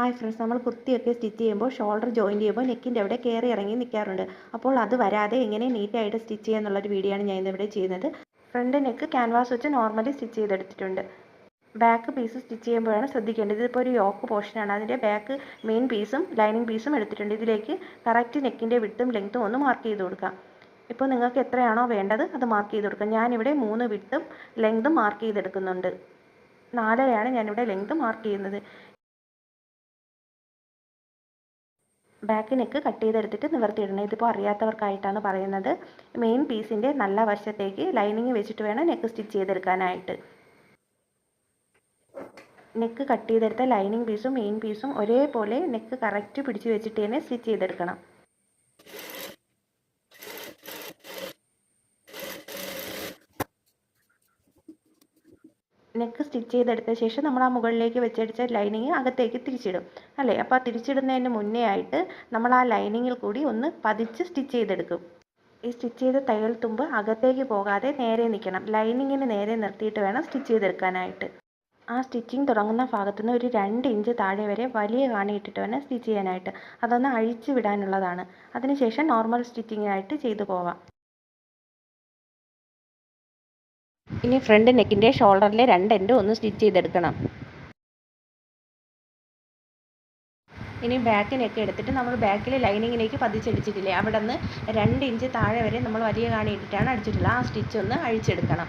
Hi friends നമ്മൾ കുർത്തിയൊക്കെ stitch ചെയ്യുമ്പോൾ ഷോൾഡർ ജോയിന്റ് ചെയ്യുമ്പോൾ നെക്കിന്റെ അവിടെ കയറി ഇറങ്ങി നിൽക്കാറുണ്ട് അപ്പോൾ അത് വരാതെ എങ്ങനെ നീറ്റായിട്ട് സ്റ്റിച്ച് ചെയ്യുക എന്നുള്ളൊരു വീഡിയോ ആണ് ഞാൻ ഇന്നിവിടെ ചെയ്യുന്നത്. ഫ്രണ്ട് നെക്ക് ക്യാൻവാസ് വെച്ച് നോർമലി സ്റ്റിച്ച് ചെയ്തെടുത്തിട്ടുണ്ട്. ബാക്ക് പീസ് സ്റ്റിച്ച് ചെയ്യുമ്പോഴാണ് ശ്രദ്ധിക്കേണ്ടത്. ഇതിപ്പോൾ ഒരു യോക്ക് പോർഷനാണ് അതിന്റെ ബാക്ക് മെയിൻ പീസും ലൈനിങ് പീസും എടുത്തിട്ടുണ്ട്. ഇതിലേക്ക് കറക്റ്റ് നെക്കിന്റെ വിട്ടും ലെങ്ത്തും ഒന്ന് മാർക്ക് ചെയ്ത് കൊടുക്കാം. ഇപ്പോൾ നിങ്ങൾക്ക് എത്രയാണോ വേണ്ടത് അത് മാർക്ക് ചെയ്ത് കൊടുക്കാം. ഞാനിവിടെ മൂന്ന് വിട്ടും ലെങ്തും മാർക്ക് ചെയ്തെടുക്കുന്നുണ്ട്. നാലരയാണ് ഞാനിവിടെ ലെങ്ത് മാർക്ക് ചെയ്യുന്നത്. ബാക്ക് നെക്ക് കട്ട് ചെയ്തെടുത്തിട്ട് നിവർത്തിയിടണം. ഇതിപ്പോൾ അറിയാത്തവർക്കായിട്ടാണ് പറയുന്നത്. മെയിൻ പീസിന്റെ നല്ല വശത്തേക്ക് ലൈനിങ് വെച്ചിട്ട് വേണം നെക്ക് സ്റ്റിച്ച് ചെയ്തെടുക്കാനായിട്ട്. നെക്ക് കട്ട് ചെയ്തെടുത്ത ലൈനിങ് പീസും മെയിൻ പീസും ഒരേപോലെ നെക്ക് കറക്റ്റ് പിടിച്ച് വെച്ചിട്ട് തന്നെ സ്റ്റിച്ച് ചെയ്തെടുക്കണം. നെക്ക് സ്റ്റിച്ച് ചെയ്തെടുത്ത ശേഷം നമ്മൾ ആ മുകളിലേക്ക് വെച്ചടിച്ച ലൈനിങ് അകത്തേക്ക് തിരിച്ചിടും. അല്ലേ? അപ്പോൾ ആ തിരിച്ചിടുന്നതിന് മുന്നേ ആയിട്ട് നമ്മൾ ആ ലൈനിങ്ങിൽ കൂടി ഒന്ന് പതിച്ച് സ്റ്റിച്ച് ചെയ്തെടുക്കും. ഈ സ്റ്റിച്ച് ചെയ്ത തയ്യൽ തുമ്പ് അകത്തേക്ക് പോകാതെ നേരെ നിൽക്കണം. ലൈനിങ്ങിന് നേരെ നിർത്തിയിട്ട് വേണം സ്റ്റിച്ച് ചെയ്തെടുക്കാനായിട്ട്. ആ സ്റ്റിച്ചിങ് തുടങ്ങുന്ന ഭാഗത്തു നിന്ന് ഒരു രണ്ട് ഇഞ്ച് താഴെ വരെ വലിയ കാണി ഇട്ടിട്ട് വേണം സ്റ്റിച്ച് ചെയ്യാനായിട്ട്. അതൊന്ന് അഴിച്ചു വിടാനുള്ളതാണ്. അതിനുശേഷം നോർമൽ സ്റ്റിച്ചിങ്ങിനായിട്ട് ചെയ്തു പോവാം. ഇനി ഫ്രണ്ട് നെക്കിന്റെ ഷോൾഡറിലെ രണ്ട് എൻഡും ഒന്ന് സ്റ്റിച്ച് ചെയ്തെടുക്കണം. ഇനി ബാക്ക് നെക്ക് എടുത്തിട്ട് നമ്മൾ ബാക്കിലെ ലൈനിങ്ങിലേക്ക് പതിച്ചടിച്ചിട്ടില്ലേ? അവിടെ നിന്ന് രണ്ട് ഇഞ്ച് താഴെ വരെ നമ്മൾ വലിയ കാണി ഇട്ടിട്ടാണ് അടിച്ചിട്ടുള്ളത്. ആ സ്റ്റിച്ച് ഒന്ന് അഴിച്ചെടുക്കണം.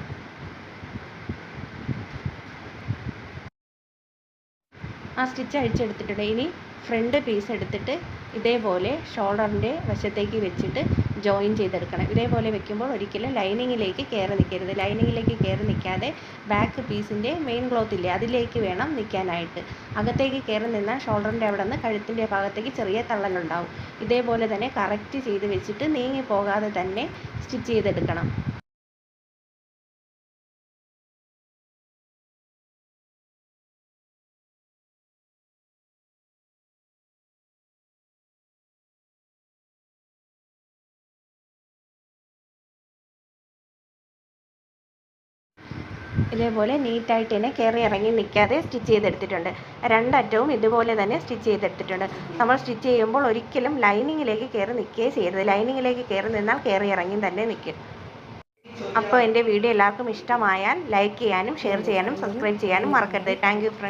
ആ സ്റ്റിച്ച് അഴിച്ചെടുത്തിട്ടുണ്ട്. ഇനി ഫ്രണ്ട് പീസ് എടുത്തിട്ട് ഇതേപോലെ ഷോൾഡറിന്റെ വശത്തേക്ക് വെച്ചിട്ട് ജോയിൻ ചെയ്തെടുക്കണം. ഇതേപോലെ വെക്കുമ്പോൾ ഒരിക്കലും ലൈനിങ്ങിലേക്ക് കയറി നിൽക്കരുത്. ലൈനിങ്ങിലേക്ക് കയറി നിൽക്കാതെ ബാക്ക് പീസിന്റെ മെയിൻ ക്ലോത്ത് ഇല്ലേ അതിലേക്ക് വേണം നിൽക്കാനായിട്ട്. അകത്തേക്ക് കയറി നിന്നാൽ ഷോൾഡറിന്റെ അവിടെ നിന്ന് കഴുത്തിന്റെ ഭാഗത്തേക്ക് ചെറിയ തള്ളലുണ്ടാവും. ഇതേപോലെ തന്നെ കറക്റ്റ് ചെയ്ത് വെച്ചിട്ട് നീങ്ങി പോകാതെ തന്നെ സ്റ്റിച്ച് ചെയ്തെടുക്കണം. ഇതേപോലെ നീറ്റായിട്ട് തന്നെ കയറി ഇറങ്ങി നിൽക്കാതെ സ്റ്റിച്ച് ചെയ്തെടുത്തിട്ടുണ്ട്. രണ്ടറ്റവും ഇതുപോലെ തന്നെ സ്റ്റിച്ച് ചെയ്തെടുത്തിട്ടുണ്ട്. നമ്മൾ സ്റ്റിച്ച് ചെയ്യുമ്പോൾ ഒരിക്കലും ലൈനിങ്ങിലേക്ക് കയറി നിൽക്കുകയേ ചെയ്യരുത്. ലൈനിങ്ങിലേക്ക് കയറി നിന്നാൽ കയറി ഇറങ്ങി തന്നെ നിൽക്കും. അപ്പോൾ എന്റെ വീഡിയോ എല്ലാവർക്കും ഇഷ്ടമായാൽ ലൈക്ക് ചെയ്യാനും ഷെയർ ചെയ്യാനും സബ്സ്ക്രൈബ് ചെയ്യാനും മറക്കരുത്. Thank friends.